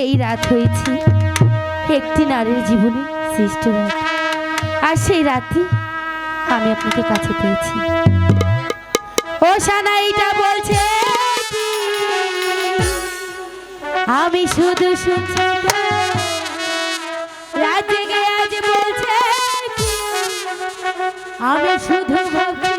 এই রাত হয়েছে। একটি নারীর জীবনে সৃষ্ট রাত আর সেই রাতে আমি আপনাকে কাছে পেয়েছি। ও সানাইটা বলছে আমি শুধু শুনছি রাত জেগে আজ বলছে আমি শুধু ভাবছি